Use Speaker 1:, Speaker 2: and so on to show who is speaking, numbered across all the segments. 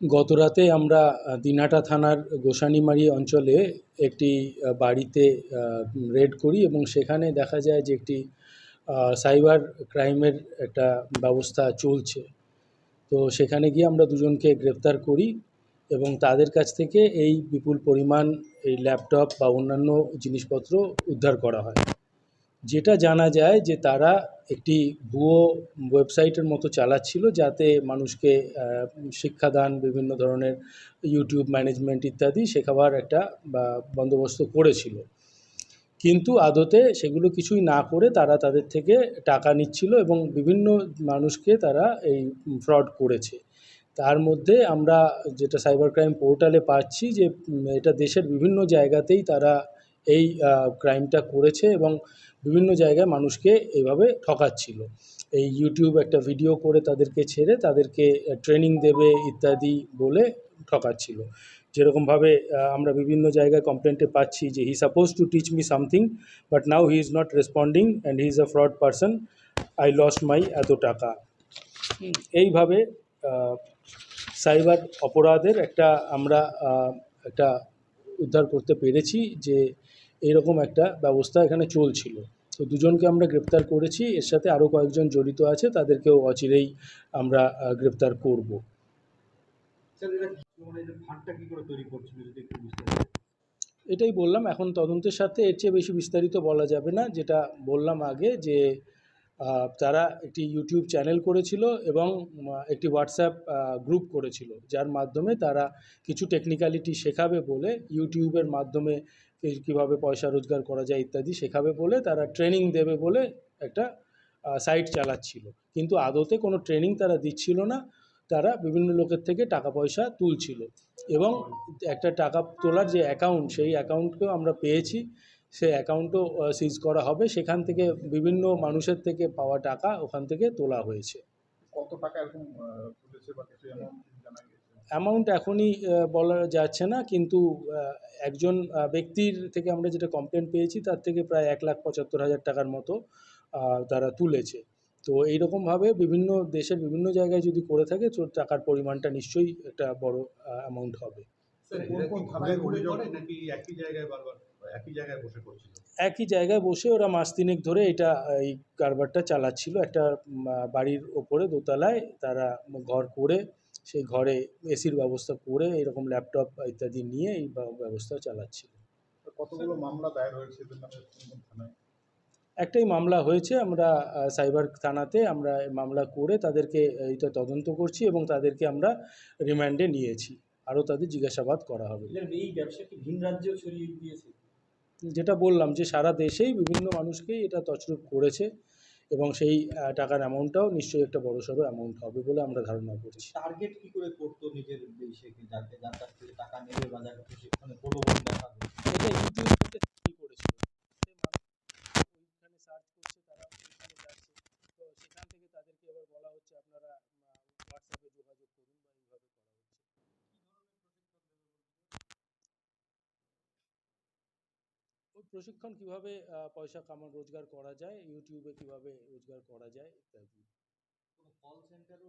Speaker 1: গতরাতে আমরা দিনহাটা থানার গোসানিমারি অঞ্চলে একটি বাড়িতে রেড করি এবং সেখানে দেখা যায় যে একটি সাইবার ক্রাইমের একটা ব্যবস্থা চলছে। তো সেখানে গিয়ে আমরা দুজনকে গ্রেপ্তার করি এবং তাদের কাছ থেকে এই বিপুল পরিমাণ এই ল্যাপটপ বা অন্যান্য জিনিসপত্র উদ্ধার করা হয়। যেটা জানা যায় যে তারা একটি ভুয়ো ওয়েবসাইটের মতো চালাচ্ছিল যাতে মানুষকে শিক্ষাদান, বিভিন্ন ধরনের ইউটিউব ম্যানেজমেন্ট ইত্যাদি শেখাবার একটা বন্দোবস্ত করেছিল। কিন্তু আদতে সেগুলো কিছুই না করে তারা তাদের থেকে টাকা নিচ্ছিল এবং বিভিন্ন মানুষকে তারা এই ফ্রড করেছে। তার মধ্যে আমরা যেটা সাইবার ক্রাইম পোর্টালে পাচ্ছি যে এটা দেশের বিভিন্ন জায়গাতেই তারা এই ক্রাইমটা করেছে এবং বিভিন্ন জায়গায় মানুষকে এইভাবে ঠকাচ্ছিল। এই ইউটিউব একটা ভিডিও করে তাদেরকে ছেড়ে তাদেরকে ট্রেনিং দেবে ইত্যাদি বলে ঠকাচ্ছিল। যেরকমভাবে আমরা বিভিন্ন জায়গায় কমপ্লেন্টে পাচ্ছি যে he suppose to teach me something but now he is not responding and he is a fraud person I lost my এত টাকা। এইভাবে সাইবার অপরাধের একটা আমরা একটা উদ্ধার করতে পেরেছি যে এরকম একটা ব্যবস্থা এখানে চলছিল। তো দুজনকে আমরা গ্রেপ্তার করেছি এর সাথে আরও কয়েকজন জড়িত আছে তাদেরকেও অচিরেই আমরা গ্রেপ্তার করব। এটাই বললাম এখন তদন্তের সাথে এর চেয়ে বেশি বিস্তারিত বলা যাবে না। যেটা বললাম আগে যে তারা একটি ইউটিউব চ্যানেল করেছিল এবং একটি হোয়াটসঅ্যাপ গ্রুপ করেছিল, যার মাধ্যমে তারা কিছু টেকনিক্যালিটি শেখাবে বলে ইউটিউবের মাধ্যমে কীভাবে পয়সা রোজগার করা যায় ইত্যাদি শেখাবে বলে তারা ট্রেনিং দেবে বলে একটা সাইট চালাচ্ছিল। কিন্তু আদতে কোনো ট্রেনিং তারা দিচ্ছিল না, তারা বিভিন্ন লোকের থেকে টাকা পয়সা তুলছিল। এবং একটা টাকা তোলার যে অ্যাকাউন্ট সেই অ্যাকাউন্টকেও আমরা পেয়েছি। সেই অ্যাকাউন্টও সিজ করা হবে। সেখান থেকে বিভিন্ন মানুষের থেকে পাওয়া টাকা ওখান থেকে তোলা হয়েছে।
Speaker 2: কত টাকা এরকম আহ, তুলেছে বা কিছু এমন জানা গেছে?
Speaker 1: অ্যামাউন্ট এখনই বলা যাচ্ছে না কিন্তু একজন ব্যক্তির থেকে আমরা যেটা কমপ্লেন পেয়েছি তার থেকে প্রায় এক লাখ পঁচাত্তর হাজার টাকার মতো তারা তুলেছে। তো এইরকমভাবে বিভিন্ন দেশের বিভিন্ন জায়গায় যদি করে থাকে তো টাকার পরিমাণটা নিশ্চয়ই একটা বড় অ্যামাউন্ট হবে।
Speaker 2: একই জায়গায় বসে করছিল।
Speaker 1: একই জায়গায় বসে ওরা মাস তিনেক ধরে এটা এই কারবারটা চালাচ্ছিল। একটা বাড়ির ওপরে দোতলায় তারা ঘর করে সেই ঘরে এসির ব্যবস্থা করে এরকম ল্যাপটপ ইত্যাদি নিয়ে এই ব্যবস্থা চালাচ্ছিল।
Speaker 2: কতগুলো মামলা দায়ের হয়েছে
Speaker 1: একটাই মামলা হয়েছে আমরা সাইবার থানাতে আমরা মামলা করে তাদেরকে এটা তদন্ত করছি এবং তাদেরকে আমরা রিমান্ডে নিয়েছি। আরও তাদের জিজ্ঞাসাবাদ করা হবে।
Speaker 3: এই ব্যবসা কি ভিন রাজ্যেও ছড়িয়ে দিয়েছে?
Speaker 1: যেটা বললাম যে সারা দেশেই বিভিন্ন মানুষকেই এটা তছরূপ করেছে এবং সেই টাকার অ্যামাউন্টটাও নিশ্চয়ই একটা বড়সড় অ্যামাউন্ট হবে বলে আমরা ধারণা করছি।
Speaker 3: টার্গেট কি করে করতো নিজের দেশে? যার কাছ থেকে টাকা নেবে বা যাকে প্রশিক্ষণে প্রলোভন দেখাবে
Speaker 1: এটা ইউটিউব থেকে তৈরি করেছিল সে মানুষ ওইখানে সার্চ করছে তারা ওইখানে যাচ্ছে তো সেখান থেকে তাদেরকে এবার বলা হচ্ছে আপনারা হোয়াটসঅ্যাপে যোগাযোগ করুন বা এইভাবে করা হচ্ছে ওই প্রশিক্ষণ কীভাবে আহ, পয়সা কামান রোজগার করা যায় ইউটিউবে কীভাবে রোজগার করা যায় ইত্যাদি।
Speaker 3: কোনো কল সেন্টারও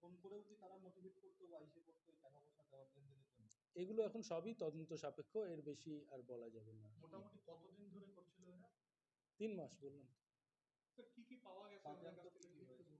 Speaker 3: ফোন করেও কি তারা মোটিভেট করতো বা এসে করতো টাকা পয়সা দেওয়ার জন্য?
Speaker 1: এগুলো এখন সবই তদন্ত সাপেক্ষ এর বেশি আর বলা যাবে না।
Speaker 2: মোটামুটি কতদিন ধরে করছিল এরা?
Speaker 1: তিন মাস বললাম।
Speaker 2: কি কি পাওয়া গেছে